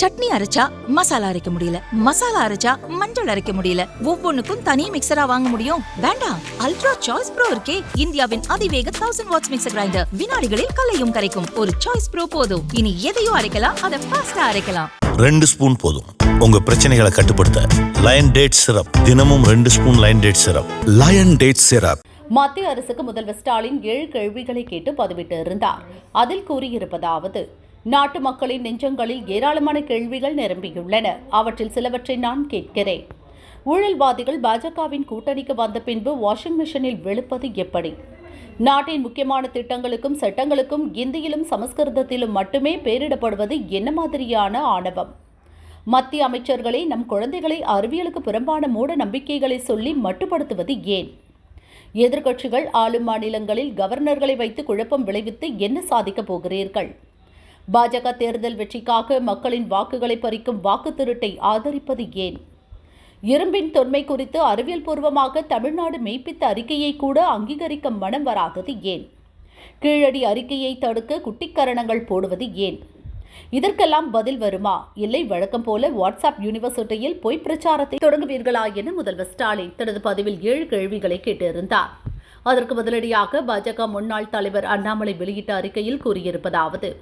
சட்னி அரைச்சா மசாலா அரைக்க முடியல. மசாலா அரைச்சா மஞ்சள் அரைக்க முடியல. ஒவ்வொன்னுக்கும் தனி மிக்சரா வாங்க முடியும். வேண்டாம். அல்ட்ரா சாய்ஸ் ப்ரோ இருக்கே. இந்தியாவின் அதிவேக தௌசண்ட் வாட்ஸ் மிக்சர் கிரைண்டர் வினாடிகளில் கலையும் கரைக்கும். ஒரு சாய்ஸ் ப்ரோ போதும். இனி எதையும் அரைக்கலாம். அதை ஃபாஸ்டா அரைக்கலாம். ரெண்டு ஸ்பூன் போதும். உங்க பிரச்சனைகளை கட்டுப்படுத்த லயன் டேட் சிரப் தினமும் ரெண்டு spoon lion date syrup lion date syrup மத்திய அரசுக்கு முதல்வர் ஸ்டாலின் ஏழு கேள்விகளை கேட்டு பதிவிட்டு இருந்தார். அதில் கூறியிருப்பதாவது நாட்டு மக்களின் நெஞ்சங்களில் ஏராளமான கேள்விகள் நிரம்பியுள்ளன. அவற்றில் சிலவற்றை நான் கேட்கிறேன். ஊழல்வாதிகள் பாஜகவின் கூட்டணிக்கு வந்த பின்பு வாஷிங் மிஷினில் வெளுப்பது எப்படி? நாட்டின் முக்கியமான திட்டங்களுக்கும் சட்டங்களுக்கும் இந்தியிலும் சமஸ்கிருதத்திலும் மட்டுமே பெயரிடப்படுவது என்ன மாதிரியான ஆணவம்? மத்திய அமைச்சர்களை நம் குழந்தைகளை அறிவியலுக்கு புறம்பான மூட நம்பிக்கைகளை சொல்லி மட்டுப்படுத்துவது ஏன்? எதிர்க்கட்சிகள் ஆளும் மாநிலங்களில் கவர்னர்களை வைத்து குழப்பம் விளைவித்து என்ன சாதிக்கப் போகிறீர்கள்? பாஜக தேர்தல் வெற்றிக்காக மக்களின் வாக்குகளை பறிக்கும் வாக்கு திருட்டை ஆதரிப்பது ஏன்? இரும்பின் தொன்மை குறித்து அறிவியல் பூர்வமாக தமிழ்நாடு மெய்ப்பித்த அறிக்கையை கூட அங்கீகரிக்க மனம் வராதது ஏன்? கீழடி அறிக்கையை தடுக்க குட்டிக்கரணங்கள் போடுவது ஏன்? இதற்கெல்லாம் பதில் வருமா? இல்லை வழக்கம் போல வாட்ஸ்அப் யூனிவர்சிட்டியில் பொய் பிரச்சாரத்தை தொடங்குவீர்களா என முதல்வர் ஸ்டாலின் தனது பதிவில் ஏழு கேள்விகளை கேட்டிருந்தார். அதற்கு பதிலடியாக பாஜக முன்னாள் தலைவர் அண்ணாமலை வெளியிட்ட அறிக்கையில் கூறியிருப்பதாவது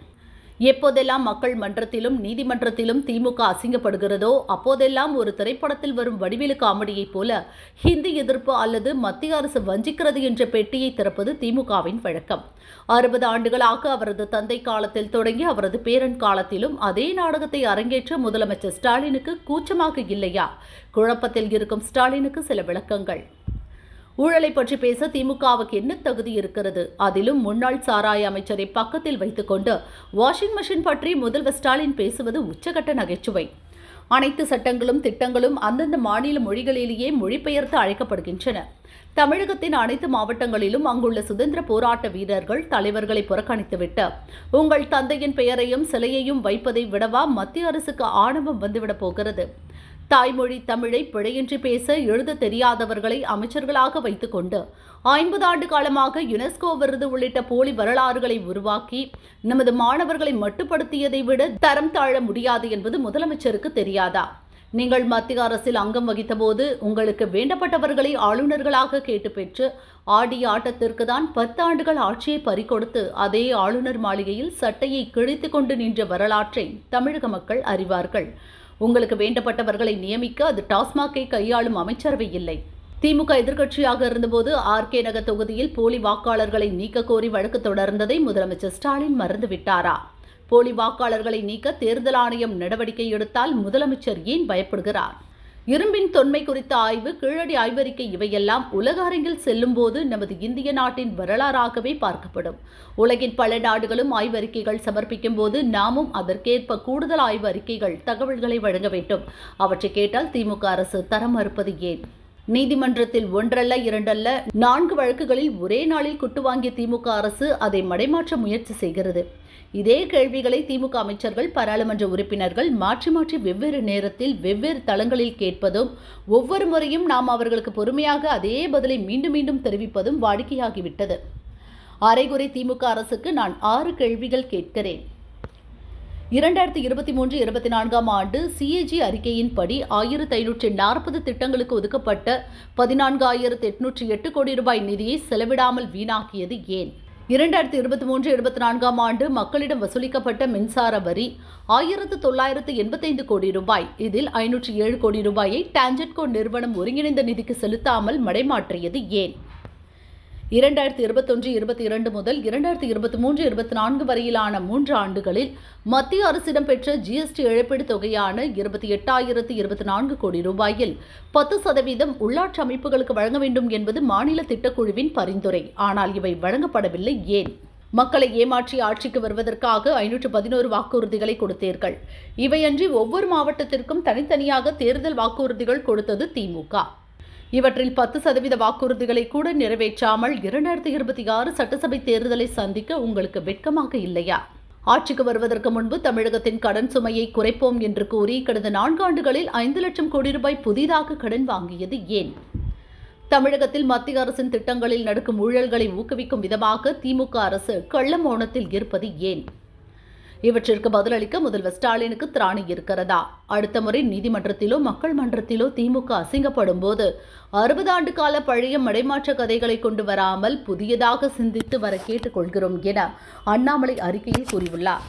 எப்போதெல்லாம் மக்கள் மன்றத்திலும் நீதிமன்றத்திலும் திமுக அசிங்கப்படுகிறதோ அப்போதெல்லாம் ஒரு திரைப்படத்தில் வரும் வடிவேலு காமெடியைப் போல ஹிந்தி எதிர்ப்பு அல்லது மத்திய அரசு வஞ்சிக்கிறது என்ற பெட்டியை திறப்பது திமுகவின் வழக்கம். அறுபது ஆண்டுகளாக அவரது தந்தை காலத்தில் தொடங்கி அவரது பேரன் காலத்திலும் அதே நாடகத்தை அரங்கேற்ற முதலமைச்சர் ஸ்டாலினுக்கு கூச்சமாக இல்லையா? குழப்பத்தில் இருக்கும் ஸ்டாலினுக்கு சில விளக்கங்கள். ஊழலை பற்றி பேச திமுகவுக்கு என்ன தகுதி இருக்கிறது? அதிலும் முன்னாள் சாராய அமைச்சரை பக்கத்தில் வைத்துக்கொண்டு வாஷிங் மிஷின் பற்றி முதல்வர் ஸ்டாலின் பேசுவது உச்சகட்ட நகைச்சுவை. அனைத்து சட்டங்களும் திட்டங்களும் அந்தந்த மாநில மொழிகளிலேயே மொழிபெயர்த்து அழைக்கப்படுகின்றன. தமிழகத்தின் அனைத்து மாவட்டங்களிலும் அங்குள்ள சுதந்திர போராட்ட வீரர்கள் தலைவர்களை புறக்கணித்துவிட்டு உங்கள் தந்தையின் பெயரையும் சிலையையும் வைப்பதை விடவா மத்திய அரசுக்கு ஆணவம் வந்துவிடப் போகிறது? தாய்மொழி தமிழை பிழையின்றி பேச எழுத தெரியாதவர்களை அமைச்சர்களாக வைத்துக்கொண்டு ஐம்பது ஆண்டு காலமாக யுனெஸ்கோ விருது உள்ளிட்ட போலி வரலாறுகளை உருவாக்கி நமது மாணவர்களை மட்டுப்படுத்தியதை விட தரம் தாழ முடியாது என்பது முதலமைச்சருக்கு தெரியாதா? நீங்கள் மத்திய அரசில் அங்கம் வகித்தபோது உங்களுக்கு வேண்டப்பட்டவர்களை ஆளுநர்களாக கேட்டு பெற்று ஆடிய ஆட்டத்திற்கு தான் பத்தாண்டுகள் ஆட்சியை பறிகொடுத்து அதே ஆளுநர் மாளிகையில் சட்டையை கிழித்து கொண்டு நின்ற வரலாற்றை தமிழக மக்கள் அறிவார்கள். உங்களுக்கு வேண்டப்பட்டவர்களை நியமிக்க அது டாஸ்மாகை கையாளும் அமைச்சரவை இல்லை. திமுக எதிர்க்கட்சியாக இருந்தபோது ஆர் கே நகர் தொகுதியில் போலி வாக்காளர்களை நீக்க கோரி வழக்கு தொடர்ந்ததை முதலமைச்சர் ஸ்டாலின் மறந்துவிட்டாரா? போலி வாக்காளர்களை நீக்க தேர்தல் ஆணையம் நடவடிக்கை எடுத்தால் முதலமைச்சர் ஏன் பயப்படுகிறார்? இரும்பின் தொன்மை குறித்த ஆய்வு கீழடி ஆய்வறிக்கை இவையெல்லாம் உலக அரங்கில் செல்லும்போது நமது இந்திய நாட்டின் வரலாறாகவே பார்க்கப்படும். உலகின் பல நாடுகளும் ஆய்வறிக்கைகள் சமர்ப்பிக்கும் போது நாமும் அதற்கேற்ப கூடுதல் ஆய்வு அறிக்கைகள் தகவல்களை வழங்க வேண்டும். அவற்றை கேட்டால் திமுக அரசு தர மறுப்பது ஏன்? நீதிமன்றத்தில் ஒன்றல்ல இரண்டல்ல நான்கு வழக்குகளில் ஒரே நாளில் குட்டு வாங்கிய திமுக அரசு அதை மடைமாற்ற முயற்சி செய்கிறது. இதே கேள்விகளை திமுக அமைச்சர்கள் பாராளுமன்ற உறுப்பினர்கள் மாற்றி மாற்றி வெவ்வேறு நேரத்தில் வெவ்வேறு தளங்களில் கேட்பதும் ஒவ்வொரு முறையும் நாம் அவர்களுக்கு பொறுமையாக அதே பதிலை மீண்டும் மீண்டும் தெரிவிப்பதும் வாடிக்கையாகிவிட்டது. அரைகுறை திமுக அரசுக்கு நான் ஆறு கேள்விகள் கேட்கிறேன். இரண்டாயிரத்தி இருபத்தி மூன்று இருபத்தி நான்காம் ஆண்டு சிஏஜி அறிக்கையின்படி ஆயிரத்தி ஐநூற்றி நாற்பது திட்டங்களுக்கு ஒதுக்கப்பட்ட பதினான்காயிரத்து எட்நூற்றி எட்டு கோடி ரூபாய் நிதியை செலவிடாமல் வீணாக்கியது ஏன்? இரண்டாயிரத்தி இருபத்தி மூன்று இருபத்தி நான்காம் ஆண்டு மக்களிடம் வசூலிக்கப்பட்ட மின்சார வரி ஆயிரத்து தொள்ளாயிரத்து எண்பத்தைந்து கோடி ரூபாய். இதில் ஐநூற்றி ஏழு கோடி ரூபாயை டான்ஜெட்கோ நிறுவனம் ஒருங்கிணைந்த நிதிக்கு செலுத்தாமல் மடைமாற்றியது ஏன்? இரண்டாயிரத்தி இருபத்தொன்று இருபத்தி இரண்டு முதல் இரண்டாயிரத்தி இருபத்தி மூன்று இருபத்தி நான்கு வரையிலான மூன்று ஆண்டுகளில் மத்திய அரசிடம் பெற்ற ஜிஎஸ்டி இழப்பீடு தொகையான இருபத்தி எட்டாயிரத்து இருபத்தி நான்கு கோடி ரூபாயில் பத்து சதவீதம் உள்ளாட்சி அமைப்புகளுக்கு வழங்க வேண்டும் என்பது மாநில திட்டக்குழுவின் பரிந்துரை. ஆனால் இவை வழங்கப்படவில்லை. ஏன்? மக்களை ஏமாற்றி ஆட்சிக்கு வருவதற்காக ஐநூற்று பதினோரு வாக்குறுதிகளை கொடுத்தீர்கள். இவையன்றி ஒவ்வொரு மாவட்டத்திற்கும் தனித்தனியாக தேர்தல் வாக்குறுதிகள் கொடுத்தது திமுக இவற்றில் பத்து சதவீத வாக்குறுதிகளை கூட நிறைவேற்றாமல் இரண்டாயிரத்தி இருபத்தி ஆறு சட்டசபை தேர்தலை சந்திக்க உங்களுக்கு வெட்கமாக இல்லையா? ஆட்சிக்கு வருவதற்கு முன்பு தமிழகத்தின் கடன் சுமையை குறைப்போம் என்று கூறி கடந்த நான்கு ஆண்டுகளில் ஐந்து லட்சம் கோடி ரூபாய் புதிதாக கடன் வாங்கியது ஏன்? தமிழகத்தில் மத்திய அரசின் திட்டங்களில் நடக்கும் ஊழல்களை ஊக்குவிக்கும் விதமாக திமுக அரசு கள்ளமோனத்தில் இருப்பது ஏன்? இவற்றிற்கு பதிலளிக்க முதல்வர் ஸ்டாலினுக்கு திராணி இருக்கிறதா? அடுத்த முறை நீதிமன்றத்திலோ மக்கள் மன்றத்திலோ திமுக அசிங்கப்படும் போது அறுபது ஆண்டு கால பழைய மடைமாற்ற கதைகளை கொண்டு வராமல் புதியதாக சிந்தித்து வர கேட்டுக்கொள்கிறோம் என அண்ணாமலை அறிக்கையில் கூறியுள்ளார்.